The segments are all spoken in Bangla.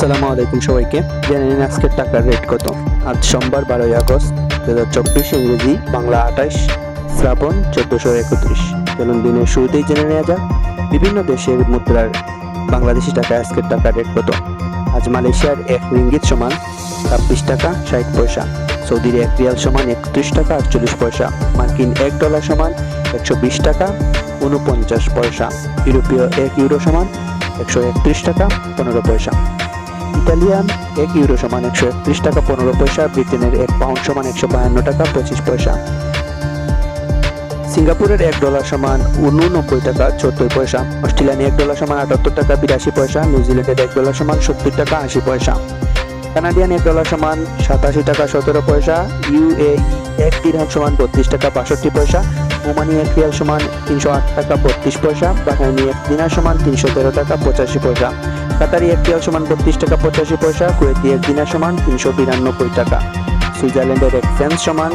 আসসালামু আলাইকুম সবাইকে। জেনে নিন আজকের টাকার রেট কত। আজ সোমবার বারোই আগস্ট দু হাজার চব্বিশ ইংরেজি বাংলা আঠাশ, শ্রাবণ চোদ্দশো একত্রিশ। চলুন দিনের শুরুতেই জেনে নেওয়া যাক, বিভিন্ন দেশের মুদ্রার বাংলাদেশি টাকা আজকের টাকার রেট কত। আজ মালয়েশিয়ার এক রিঙ্গিত সমান ছাব্বিশ টাকা ষাট পয়সা, সৌদির এক রিয়াল সমান একত্রিশ টাকা আটচল্লিশ পয়সা, মার্কিন এক ডলার সমান একশো বিশ টাকা উনপঞ্চাশ পয়সা, ইউরোপীয় এক ইউরো সমান একশো একত্রিশ টাকা পনেরো পয়সা। ইতালিয়ান, এক ইউরো সমান একশো একত্রিশ টাকা, পনেরো পয়সা। ব্রিটেনের এক পাউন্ড সমান একশো বায়ান্ন টাকা, পঁচিশ পয়সা। সিঙ্গাপুরের এক ডলার সমান উননব্বই টাকা চোদ্দ পয়সা। অস্ট্রেলিয়ান এক ডলার সমান আটাত্তর টাকা, বিরাশি পয়সা। নিউজিল্যান্ডের এক ডলার সমান সত্তর টাকা, আশি পয়সা। কানাডিয়ান এক ডলার সমান সাতাশি টাকা, সতেরো পয়সা। ইউএ এক দিরহাম সমান বত্রিশ টাকা, বাষট্টি পয়সা। ওমানি এক রিয়াল সমান তিনশো আট টাকা, বত্রিশ পয়সা। বাহাইনি এক দিনার সমান তিনশো তেরো টাকা, পঁচাশি পয়সা। কাতারি এক রিয়াল সমান বত্রিশ টাকা পঁচাশি পয়সা, কুয়েতি এক দিনার সমান তিনশো বিরানব্বই টাকা। সুইজারল্যান্ডের এক সেন্স সমান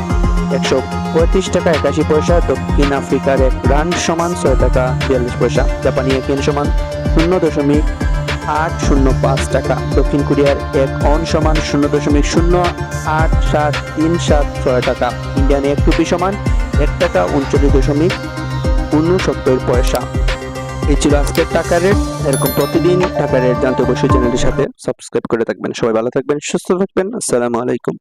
একশো পঁয়ত্রিশ টাকা একাশি পয়সা, দক্ষিণ আফ্রিকার এক রান সমান ছয় টাকা বিয়াল্লিশ পয়সা। জাপানি এক ইয়েন সমান শূন্য দশমিক আট শূন্য পাঁচ টাকা। দক্ষিণ কোরিয়ার এক অন সমান শূন্য দশমিক শূন্য আট সাত তিন সাত ছয় টাকা। ইন্ডিয়ান এক রুপি সমান এক টাকা উনচল্লিশ দশমিক উনসত্তর পয়সা। এই ছিল আজকের টাকা রেট। এরকম প্রতিদিন টাকা রেট জানতে অবশ্যই চ্যানেলটির সাথে সাবস্ক্রাইব করে থাকবেন। সবাই ভালো থাকবেন, সুস্থ থাকবেন। আসসালামু আলাইকুম।